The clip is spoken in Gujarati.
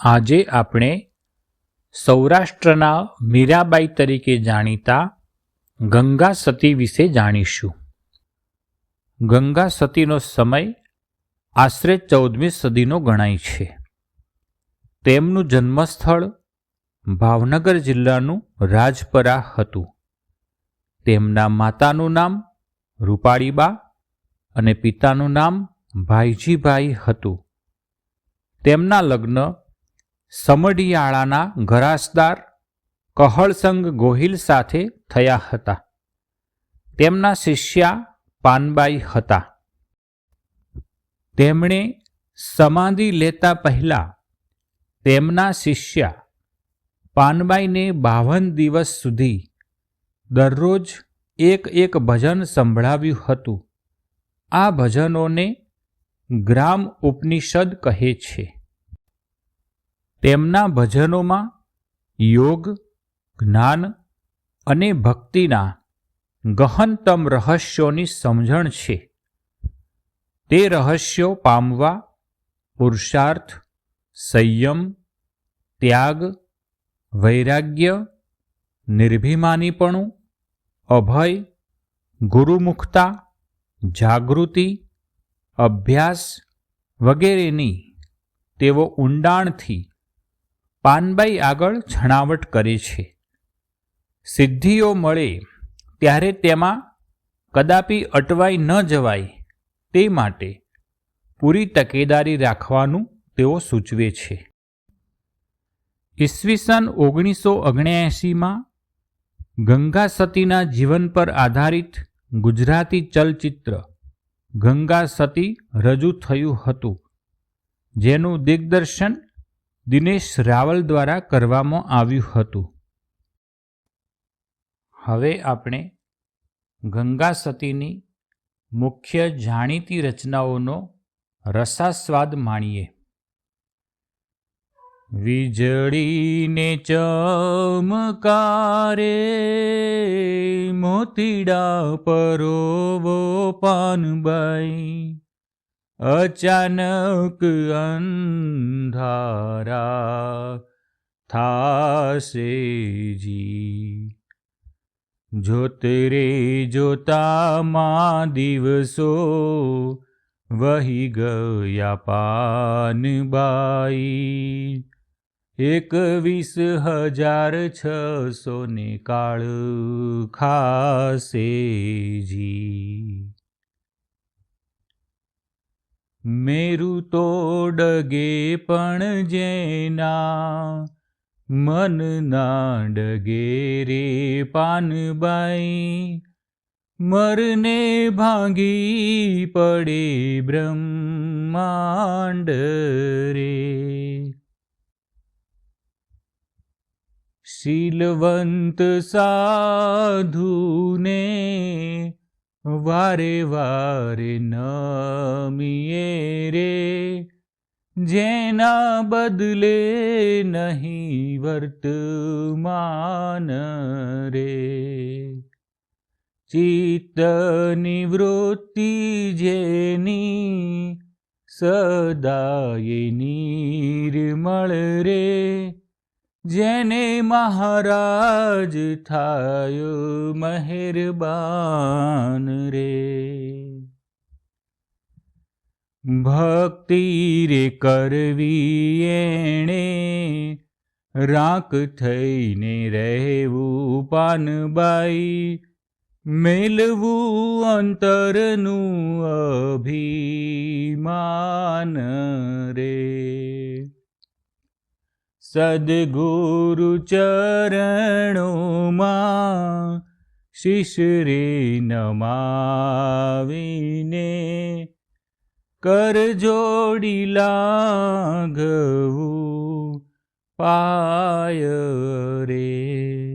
આજે આપણે સૌરાષ્ટ્રના મીરાબાઈ તરીકે જાણીતા ગંગા સતી વિશે જાણીશું. ગંગા સતીનો સમય આશરે ચૌદમી સદીનો ગણાય છે. તેમનું જન્મસ્થળ ભાવનગર જિલ્લાનું રાજપરા હતું. તેમના માતાનું નામ રૂપાળીબા અને પિતાનું નામ ભાઈજીભાઈ હતું. તેમના લગ્ન સમડિયાળાના ગરાસદાર કહળસંગ ગોહિલ સાથે થયા હતા. તેમના શિષ્યા પાનબાઈ હતા. તેમણે સમાધિ લેતા પહેલાં તેમના શિષ્યા પાનબાઈને બાવન દિવસ સુધી દરરોજ એક એક ભજન સંભળાવ્યું હતું. આ ભજનોને ગ્રામ ઉપનિષદ કહે છે. તેમના ભજનોમાં યોગ, જ્ઞાન અને ભક્તિના ગહનતમ રહસ્યોની સમજણ છે. તે રહસ્યો પામવા, પુરુષાર્થ, સંયમ, ત્યાગ, વૈરાગ્ય, નિર્ભિમાનીપણું, અભય, ગુરુમુખતા, જાગૃતિ, અભ્યાસ વગેરેની તેઓ ઊંડાણથી પાનબાઈ આગળ છણાવટ કરે છે. સિદ્ધિઓ મળે ત્યારે તેમાં કદાપી અટવાઈ ન જવાય તે માટે પૂરી તકેદારી રાખવાનું તેઓ સૂચવે છે. ઈસવીસન ઓગણીસો ઓગણ્યાએંશીમાં ગંગા સતીના જીવન પર આધારિત ગુજરાતી ચલચિત્ર ગંગા સતી રજૂ થયું હતું, જેનું દિગ્દર્શન દિનેશ રાવલ દ્વારા કરવામાં આવ્યું હતું. હવે આપણે ગંગા સતીની મુખ્ય જાણીતી રચનાઓનો રસાસ્વાદ માણીએ. વીજળીને ચમકારે, મોતીડા પરોવો પાનબાઈ. અચાનક અંધારા થાશે જી. જોત જોતામાં દિવસો વહી ગયા પાનબાઈ એકવીસ હજાર છસો ને કાળ ખાસે જી. મેરુ તો ડગે પણ જેના મન ના ડગે રે પાનબાઈ મરને ભાંગી પડે બ્રહ્માંડ રે શીલવંત સાધુને વારે વારે નમીએ રે. જેના બદલે નહીં વર્તમાન રે. ચિત્ત નિવૃત્તિ જેની સદાય નિર્મળ રે. જેને મહારાજ થાય મહેરબાન રે. ભક્તિ રે કરવી એણે રાક થઈને રહેવું પાનબાઈ, મેલવું અંતરનું અભિમાન રે. સદગુરુ ચરણોમાં શિશરે નમાવીને કર જોડી લાગવું પાય રે.